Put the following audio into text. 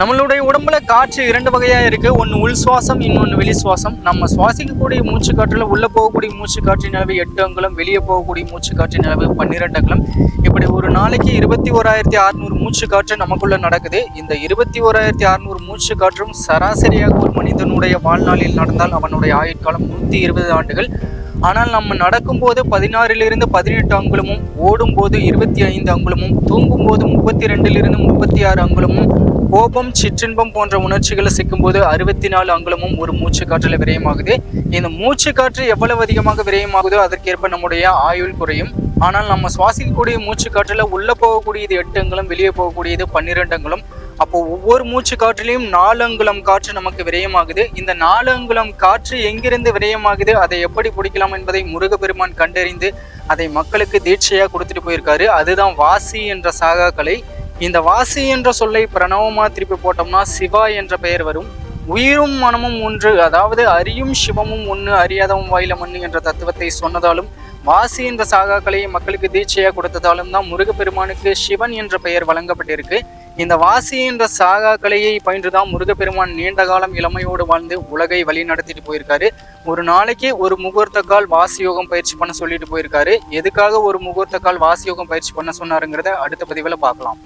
நம்மளுடைய உடம்புல காற்று இரண்டு வகையா இருக்கு. ஒன்று உள் சுவாசம் இன்னொன்று வெளி சுவாசம். நம்ம சுவாசிக்கக்கூடிய மூச்சு காற்றுல உள்ள போகக்கூடிய மூச்சு காற்றின் அளவு எட்டு அங்குலம் வெளியே போகக்கூடிய மூச்சு காற்றின் அளவு பன்னிரெண்டு அங்குலம். இப்படி ஒரு நாளைக்கு இருபத்தி ஓராயிரத்தி அறுநூறு மூச்சு காற்று நமக்குள்ள நடக்குது. இந்த இருபத்தி ஓராயிரத்தி அறுநூறு மூச்சு காற்றும் சராசரியாக ஒரு மனிதனுடைய வாழ்நாளில் நடந்தால் அவனுடைய ஆயுட்காலம் நூற்றி இருபது ஆண்டுகள். ஆனால் நம்ம நடக்கும்போது பதினாறிலிருந்து பதினெட்டு அங்குலமும் ஓடும்போது இருபத்தி ஐந்து அங்குலமும் தூங்கும்போது முப்பத்தி ரெண்டிலிருந்து முப்பத்தி ஆறு அங்குலமும் கோபம் சிற்றின்பம் போன்ற உணர்ச்சிகளை சிக்கும்போது அறுபத்தி நாலு அங்குலமும் ஒரு மூச்சு காற்றில் விரயமாகுது. இந்த மூச்சு காற்று எவ்வளவு அதிகமாக விரயமாகுதோ அதற்கேற்ப நம்முடைய ஆயுள் குறையும். ஆனால் நம்ம சுவாசிக்கக்கூடிய மூச்சு காற்றில் உள்ளே போகக்கூடியது எட்டு அங்குலம் வெளியே போகக்கூடியது பன்னிரெண்டு அங்குலம். அப்போ ஒவ்வொரு மூச்சு காற்றிலையும் நாலு அங்குலம் காற்று நமக்கு விரயமாகுது. இந்த நாலு அங்குலம் காற்று எங்கிருந்து விரயமாகுது அதை எப்படி பிடிக்கலாம் என்பதை முருகப்பெருமான் கண்டறிந்து அதை மக்களுக்கு தீட்சையாக கொடுத்துட்டு போயிருக்காரு. அதுதான் வாசி என்ற சாகா கலை. இந்த வாசி என்ற சொல்லை பிரணவமா திருப்பி போட்டோம்னா சிவா என்ற பெயர் வரும். உயிரும் மனமும் ஒன்று அதாவது அரியும் சிவமும் ஒன்று அறியாதவும் வாயில மண்ணு என்ற தத்துவத்தை சொன்னதாலும் வாசி என்ற சாகா கலையை மக்களுக்கு தீட்சையாக கொடுத்ததாலும் தான் முருகப்பெருமானுக்கு சிவன் என்ற பெயர் வழங்கப்பட்டிருக்கு. இந்த வாசி என்ற சாகா கலையை பயின்றுதான் முருகப்பெருமான் நீண்ட காலம் இளமையோடு வாழ்ந்து உலகை வழி நடத்திட்டு போயிருக்காரு. ஒரு நாளைக்கு ஒரு முகூர்த்த கால் வாசி யோகம் பயிற்சி பண்ண சொல்லிட்டு போயிருக்காரு. எதுக்காக ஒரு முகூர்த்த கால் வாசி யோகம் பயிற்சி பண்ண சொன்னாருங்கிறத அடுத்த பதிவில் பார்க்கலாம்.